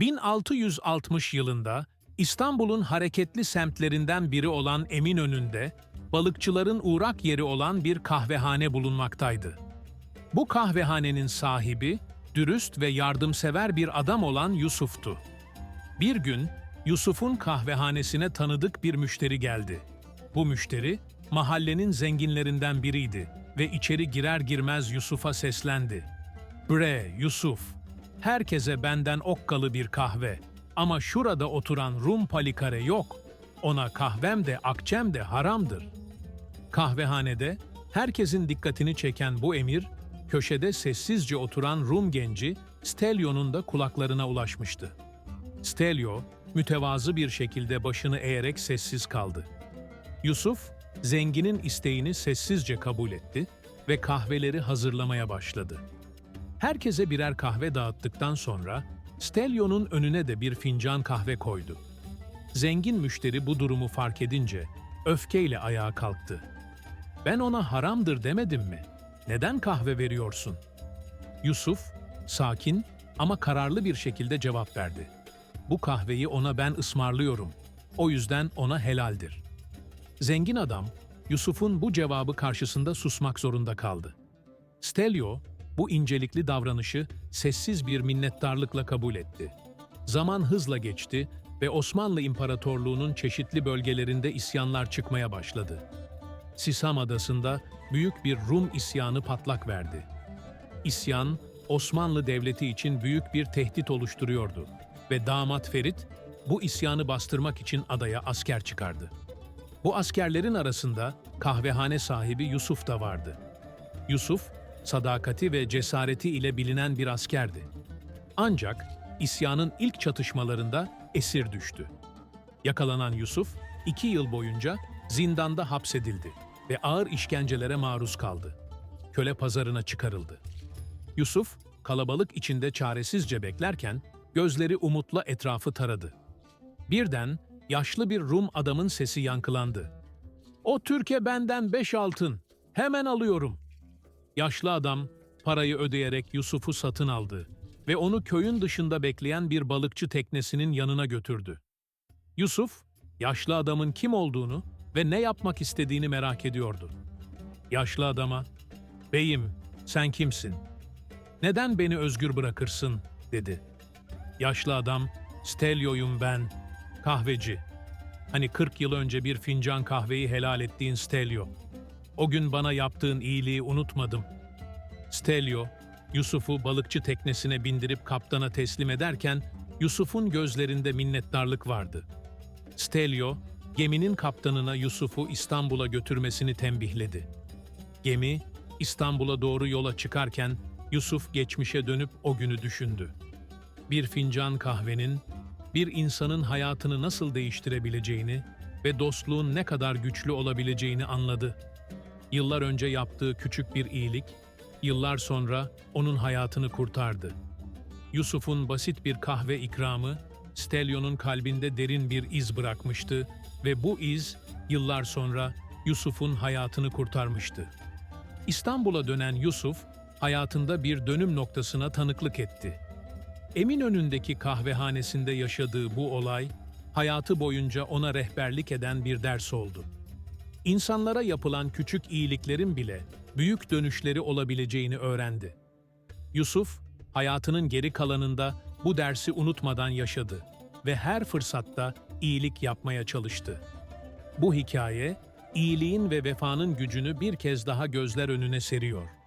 1660 yılında İstanbul'un hareketli semtlerinden biri olan Eminönü'nde balıkçıların uğrak yeri olan bir kahvehane bulunmaktaydı. Bu kahvehanenin sahibi dürüst ve yardımsever bir adam olan Yusuf'tu. Bir gün Yusuf'un kahvehanesine tanıdık bir müşteri geldi. Bu müşteri mahallenin zenginlerinden biriydi ve içeri girer girmez Yusuf'a seslendi. Bre Yusuf, herkese benden okkalı bir kahve ama şurada oturan Rum palikare yok. Ona kahvem de akçem de haramdır. Kahvehanede herkesin dikkatini çeken bu emir, köşede sessizce oturan Rum genci Stelio'nun da kulaklarına ulaşmıştı. Stelio, mütevazı bir şekilde başını eğerek sessiz kaldı. Yusuf, zenginin isteğini sessizce kabul etti ve kahveleri hazırlamaya başladı. Herkese birer kahve dağıttıktan sonra Stelio'nun önüne de bir fincan kahve koydu. Zengin müşteri bu durumu fark edince öfkeyle ayağa kalktı. Ben ona haramdır demedim mi? Neden kahve veriyorsun? Yusuf, sakin ama kararlı bir şekilde cevap verdi. Bu kahveyi ona ben ısmarlıyorum. O yüzden ona helaldir. Zengin adam, Yusuf'un bu cevabı karşısında susmak zorunda kaldı. Stelio, bu incelikli davranışı sessiz bir minnettarlıkla kabul etti. Zaman hızla geçti ve Osmanlı İmparatorluğu'nun çeşitli bölgelerinde isyanlar çıkmaya başladı. Sisam Adası'nda büyük bir Rum isyanı patlak verdi. İsyan, Osmanlı Devleti için büyük bir tehdit oluşturuyordu ve damat Ferit, bu isyanı bastırmak için adaya asker çıkardı. Bu askerlerin arasında kahvehane sahibi Yusuf da vardı. Yusuf, sadakati ve cesareti ile bilinen bir askerdi. Ancak isyanın ilk çatışmalarında esir düştü. Yakalanan Yusuf, iki yıl boyunca zindanda hapsedildi ve ağır işkencelere maruz kaldı. Köle pazarına çıkarıldı. Yusuf, kalabalık içinde çaresizce beklerken, gözleri umutla etrafı taradı. Birden yaşlı bir Rum adamın sesi yankılandı. O Türkiye benden beş altın, hemen alıyorum. Yaşlı adam parayı ödeyerek Yusuf'u satın aldı ve onu köyün dışında bekleyen bir balıkçı teknesinin yanına götürdü. Yusuf, yaşlı adamın kim olduğunu ve ne yapmak istediğini merak ediyordu. Yaşlı adama, "Beyim, sen kimsin? Neden beni özgür bırakırsın?" dedi. Yaşlı adam, "Stelio'yum ben, kahveci. Hani 40 yıl önce bir fincan kahveyi helal ettiğin Stelio. O gün bana yaptığın iyiliği unutmadım." Stelio, Yusuf'u balıkçı teknesine bindirip kaptana teslim ederken Yusuf'un gözlerinde minnettarlık vardı. Stelio, geminin kaptanına Yusuf'u İstanbul'a götürmesini tembihledi. Gemi, İstanbul'a doğru yola çıkarken Yusuf geçmişe dönüp o günü düşündü. Bir fincan kahvenin, bir insanın hayatını nasıl değiştirebileceğini ve dostluğun ne kadar güçlü olabileceğini anladı. Yıllar önce yaptığı küçük bir iyilik, yıllar sonra onun hayatını kurtardı. Yusuf'un basit bir kahve ikramı, Stelio'nun kalbinde derin bir iz bırakmıştı ve bu iz yıllar sonra Yusuf'un hayatını kurtarmıştı. İstanbul'a dönen Yusuf, hayatında bir dönüm noktasına tanıklık etti. Eminönü'ndeki kahvehanesinde yaşadığı bu olay, hayatı boyunca ona rehberlik eden bir ders oldu. İnsanlara yapılan küçük iyiliklerin bile büyük dönüşleri olabileceğini öğrendi. Yusuf, hayatının geri kalanında bu dersi unutmadan yaşadı ve her fırsatta iyilik yapmaya çalıştı. Bu hikaye, iyiliğin ve vefanın gücünü bir kez daha gözler önüne seriyor.